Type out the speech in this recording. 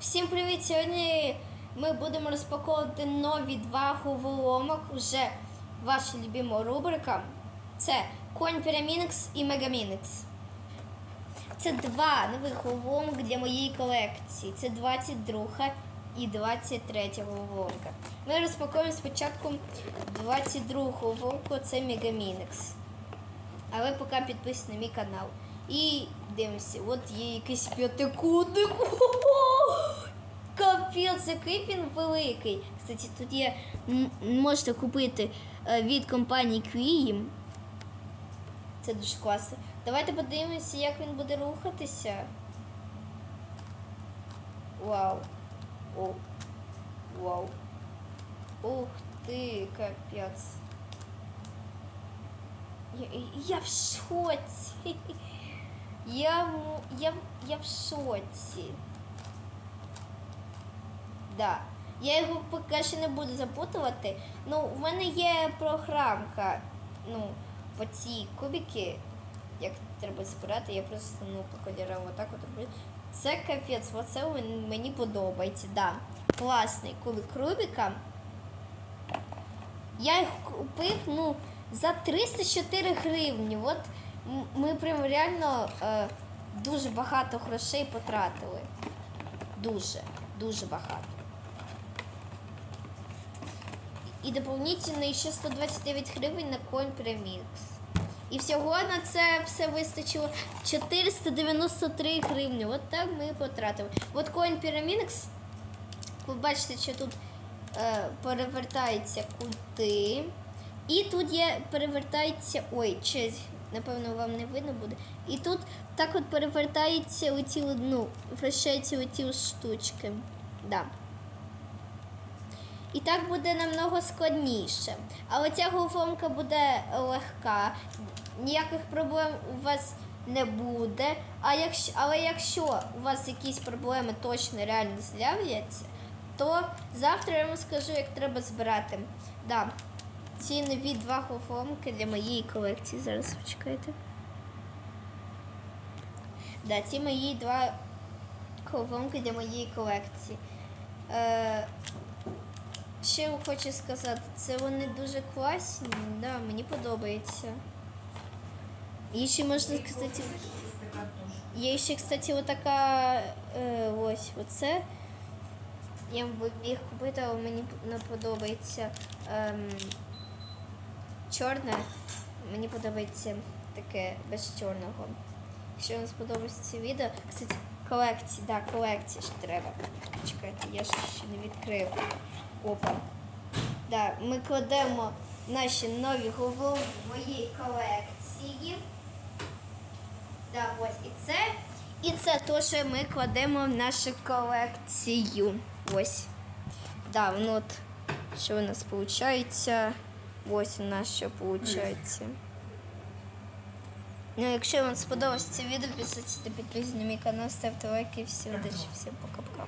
Всім привіт! Сьогодні ми будемо розпаковувати нові два головоломок. Вже ваша любима рубрика. Це Конь Пірамінекс і Мегамінекс. Це два нових головоломок для моєї колекції. Це 22 і 23 головоломка. Ми розпакуємо спочатку 22 головоломку, це Мегамінекс. А ви поки підписані на мій канал. І дивимося, от є якийсь п'ятикутник. Капець, який він великий. Кстати, тут є можете купити е, від компанії Queen. Це дуже класно. Давайте подивимося, як він буде рухатися. Вау. О. Вау. Ух ти, капець. Я, я в шоці. Я, я, я в шоці. Да. Я його поки що не буду запутувати. Ну, в мене є програмка. Ну, по ці кубики, як треба збирати, я просто ну, по отак от роблю. Це капець, оце мені подобається. Да. Класний кубик Рубіка. Я їх купив ну, за 304 гривні. От ми прям реально е, дуже багато грошей потратили. Дуже, дуже багато. І доповнительно ще 129 гривень на Coin Premix. І всього на це все вистачило 493 гривні. От так ми і потратили. От Coin Pyramix, ви бачите, що тут е, перевертаються кути. І тут є перевертається. Ой, чи, напевно, вам не видно буде. І тут так от перевертаються оці, ну, вращаються оці штучки. Да. І так буде намного складніше. Але ця головоломка буде легка, ніяких проблем у вас не буде. А якщо, але якщо у вас якісь проблеми точно реально з'являться, то завтра я вам скажу, як треба збирати. Да. Ці нові два головоломки для моєї колекції. Зараз почекайте. Да, ці мої два головоломки для моєї колекції. Е, Ще хочу сказати, це вони дуже класні, да, мені подобається. І ще можна сказати, є ще, кстати, отака е, ось оце. Я б їх купити, але мені не подобається ем, чорне. Мені подобається таке без чорного. Якщо вам сподобається це відео, кстати, колекції, да, колекції ж треба. Чекайте, я ще не відкрив. Опа. Да, ми кладемо наші нові голови в моїй колекції. Да, ось і це. І це те, що ми кладемо в нашу колекцію. Ось. Да, ну от, що у нас виходить. Ось у нас що виходить. Ну, якщо вам сподобалось це відео, підписуйтесь та підписуйтесь на мій канал, ставте лайки. Всім удачі, всім пока-пока.